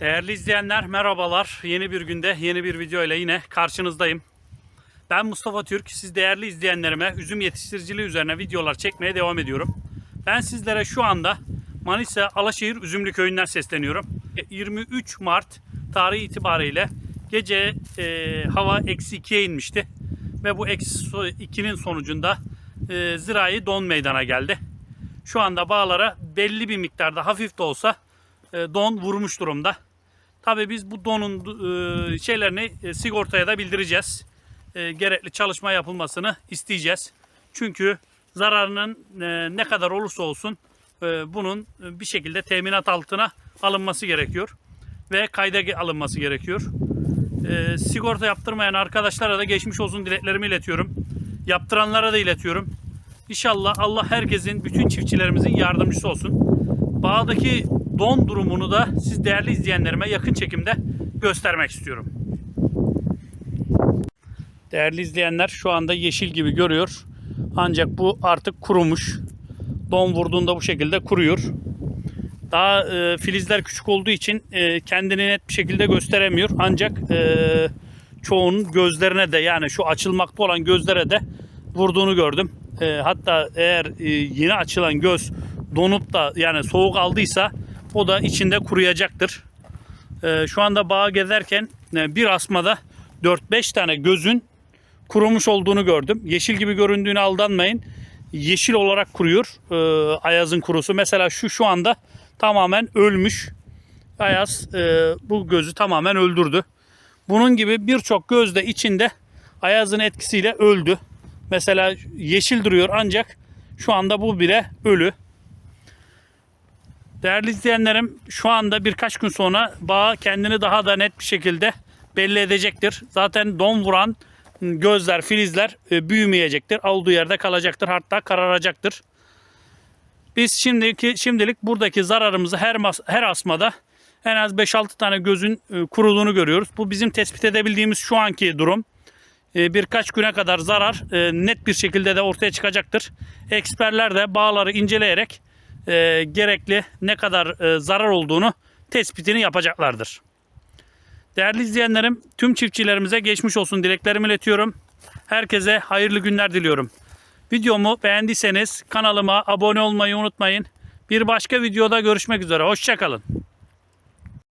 Değerli izleyenler merhabalar. Yeni bir günde yeni bir video ile yine karşınızdayım. Ben Mustafa Türk. Siz değerli izleyenlerime üzüm yetiştiriciliği üzerine videolar çekmeye devam ediyorum. Ben sizlere şu anda Manisa Alaşehir Üzümlü Köyü'nden sesleniyorum. 23 Mart tarihi itibariyle gece e, hava eksi 2'ye inmişti. Ve bu eksi 2'nin sonucunda e, zirai don meydana geldi. Şu anda bağlara belli bir miktarda hafif de olsa e, don vurmuş durumda. Tabii biz bu donun e, şeylerini e, sigortaya da bildireceğiz. E, Gerekli çalışma yapılmasını isteyeceğiz. Çünkü zararının e, ne kadar olursa olsun e, bunun bir şekilde teminat altına alınması gerekiyor. Ve kayda alınması gerekiyor. E, Sigorta yaptırmayan arkadaşlara da geçmiş olsun dileklerimi iletiyorum. Yaptıranlara da iletiyorum. İnşallah Allah herkesin, bütün çiftçilerimizin yardımcısı olsun. Bağdaki don durumunu da siz değerli izleyenlerime yakın çekimde göstermek istiyorum. Değerli izleyenler şu anda yeşil gibi görüyor. Ancak bu artık kurumuş. Don vurduğunda bu şekilde kuruyor. Daha e, filizler küçük olduğu için e, kendini net bir şekilde gösteremiyor. Ancak e, çoğunun gözlerine de yani şu açılmakta olan gözlere de vurduğunu gördüm. E, hatta eğer e, yeni açılan göz donup da yani soğuk aldıysa o da içinde kuruyacaktır. E, şu anda bağa gezerken e, bir asmada 4-5 tane gözün kurumuş olduğunu gördüm. Yeşil gibi göründüğüne aldanmayın. Yeşil olarak kuruyor e, ayazın kurusu. Mesela şu şu anda tamamen ölmüş. Ayaz e, bu gözü tamamen öldürdü. Bunun gibi birçok göz de içinde ayazın etkisiyle öldü. Mesela yeşil duruyor ancak şu anda bu bile ölü. Değerli izleyenlerim şu anda birkaç gün sonra bağ kendini daha da net bir şekilde belli edecektir. Zaten don vuran gözler, filizler e, büyümeyecektir. Olduğu yerde kalacaktır. Hatta kararacaktır. Biz şimdiki şimdilik buradaki zararımızı her her asmada en az 5-6 tane gözün e, kuruduğunu görüyoruz. Bu bizim tespit edebildiğimiz şu anki durum. E, Birkaç güne kadar zarar net bir şekilde de ortaya çıkacaktır. Eksperler de bağları inceleyerek e, gerekli ne kadar e, zarar olduğunu tespitini yapacaklardır. Değerli izleyenlerim, tüm çiftçilerimize geçmiş olsun dileklerimi iletiyorum. Herkese hayırlı günler diliyorum. Videomu beğendiyseniz kanalıma abone olmayı unutmayın. Bir başka videoda görüşmek üzere. Hoşçakalın.